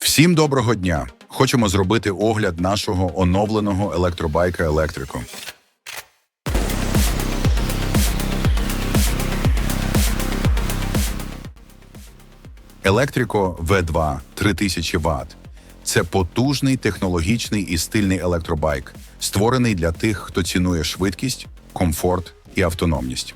Всім доброго дня! Хочемо зробити огляд нашого оновленого електробайка Електрико. Електрико V2 3000 Вт. Це потужний технологічний і стильний електробайк, створений для тих, хто цінує швидкість, комфорт і автономність.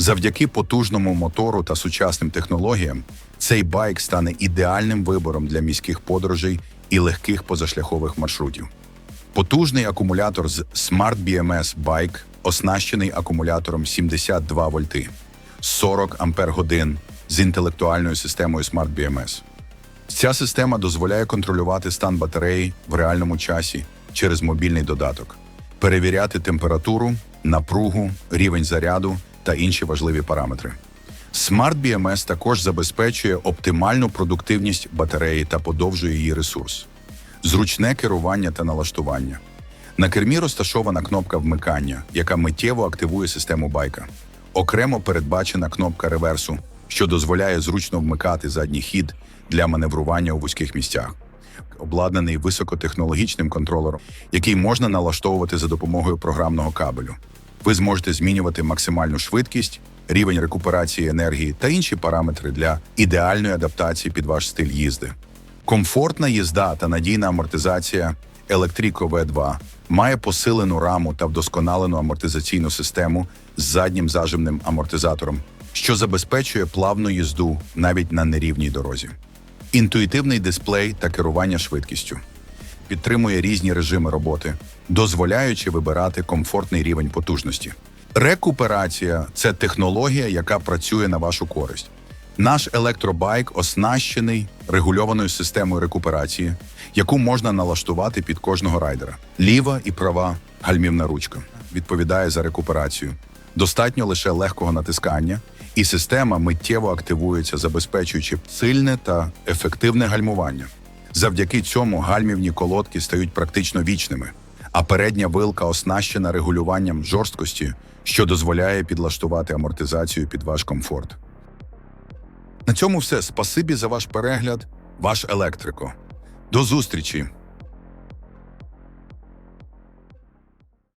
Завдяки потужному мотору та сучасним технологіям цей байк стане ідеальним вибором для міських подорожей і легких позашляхових маршрутів. Потужний акумулятор з Smart BMS Bike оснащений акумулятором 72 вольти, 40 ампер годин з інтелектуальною системою Smart BMS. Ця система дозволяє контролювати стан батареї в реальному часі через мобільний додаток, перевіряти температуру, напругу, рівень заряду та інші важливі параметри. Smart BMS також забезпечує оптимальну продуктивність батареї та подовжує її ресурс. Зручне керування та налаштування. На кермі розташована кнопка вмикання, яка миттєво активує систему байка. Окремо передбачена кнопка реверсу, що дозволяє зручно вмикати задній хід для маневрування у вузьких місцях. Обладнаний високотехнологічним контролером, який можна налаштовувати за допомогою програмного кабелю. Ви зможете змінювати максимальну швидкість, рівень рекуперації енергії та інші параметри для ідеальної адаптації під ваш стиль їзди. Комфортна їзда та надійна амортизація Electrico V2 має посилену раму та вдосконалену амортизаційну систему з заднім зажимним амортизатором, що забезпечує плавну їзду навіть на нерівній дорозі. Інтуїтивний дисплей та керування швидкістю підтримує різні режими роботи, дозволяючи вибирати комфортний рівень потужності. Рекуперація це технологія, яка працює на вашу користь. Наш електробайк оснащений регульованою системою рекуперації, яку можна налаштувати під кожного райдера. Ліва і права гальмівна ручка відповідає за рекуперацію. Достатньо лише легкого натискання, і система миттєво активується, забезпечуючи сильне та ефективне гальмування. Завдяки цьому гальмівні колодки стають практично вічними, а передня вилка оснащена регулюванням жорсткості, що дозволяє підлаштувати амортизацію під ваш комфорт. На цьому все. Спасибі за ваш перегляд, ваш електрико. До зустрічі!